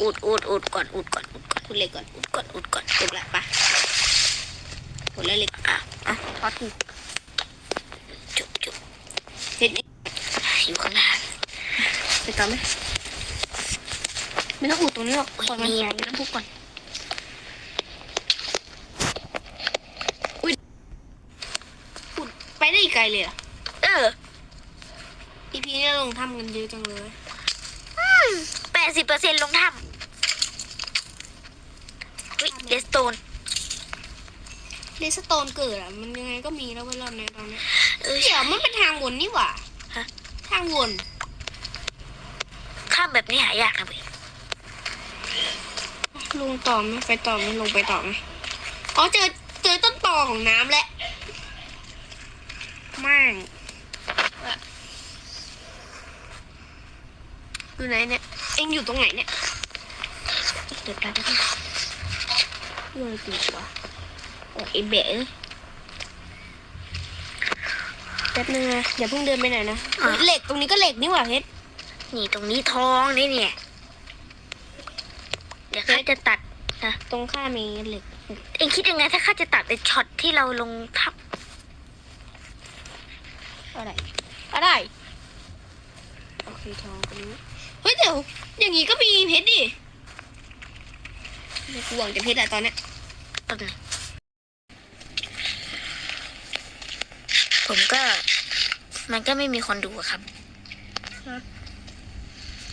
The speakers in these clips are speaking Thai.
อุดก่อนอุดก่อนอุดก่อนขุดเล็กก่อนอุดก่อนอุดก่อนขุดละปะขุดแล้วเล็กอะอะทอดถูกจุบจุบเห็นี่อยู่ข้างหน้าไปต่อไหมไม่ต้องอุดตรงนี้หรอกอุ๊ยปล่อยมันนี่ใหญ่น้ำพุก่อนอุ้ยขุดไปได้อีกไกลเลยอะเอออีพีนี้ลงทำกันเยอะจังเลย ดสิบเปอร์เซ็นต์ลงถ้ำวิเดสโตนเลสโตนเกิดอะ มันยังไงก็มีแล้วเวลาในตอนนี้เออเดี๋ยวมันเป็นทางวนนี่หว่าฮะทางวนถ้ำแบบนี้หายากนะเว้ยลงต่อไหมไปต่อไหมลงไปต่อไหมอ๋อเจอเจอต้นตอของน้ำแล้วแม่ง อยู่ไหนเนี่ย เอ็งอยู่ตรงไหนเนี่ยเดี๋ยวแป๊บนึงอยู่ในตัววะโอ้ไอเบะเอ้ยแป๊บนึงนะอย่าเพิ่งเดินไปไหนนะเฮ้ยเหล็กตรงนี้ก็เหล็กนี่หว่าเพชรนี่ตรงนี้ทองนี่เนี่ย เดี๋ยวข้าจะตัดนะตรงข้ามมีเหล็ก เองคิดยังไงถ้าข้าจะตัดในช็อตที่เราลงทับอะไร อะไรโอเคทองตรงนี้เฮ้ยเดี๋ยวอย่างงี้ก็มีเพชรดิไม่กูหวังจะเพชรอะตอนเนี้ยแป๊บนึงผมก็มันก็ไม่มีคนดูอะครับ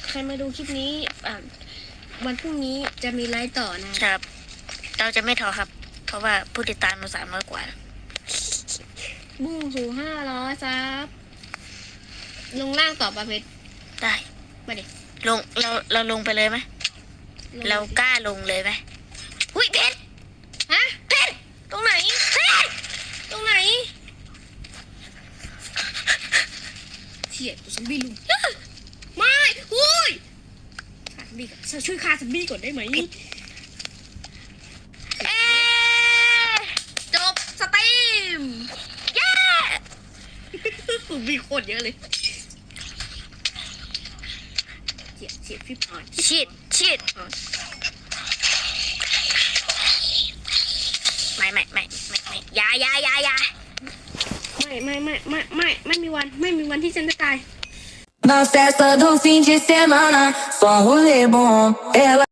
ใครมาดูคลิปนี้อะวันพรุ่งนี้จะมีไลฟ์ต่อนะ ครับ เราจะไม่ท้อครับ เพราะว่าผู้ติดตามเราสามร้อยกว่าบุ้งสู่ห้าร้อยซับลงล่างต่อประเพชร ได้มาดิลงเราเราลงไปเลยไหมลงเรากล้าลงเลยไหมหุ้ยเพชรฮะเพชรตรงไหนเพชรตรงไหนเฉียดซอมบี้ลุงไม่อุ้ยฆ่าซอมบี้ก่อนช่วยฆ่าซอมบี้ก่อนได้ไหมเอ๊ะจบสตรีมเย้มีโคตรเยอะเลยเฉียดเฉียดพี่พรชิดชิดไม่ไม่ไม่ไม่ไม่อยาอยาอยาอยาไม่ไม่ไม่ไม่ไม่ไม่มีวันไม่มีวันที่ฉันจะตาย Na festa do fim de semana, só rolê bom. Ela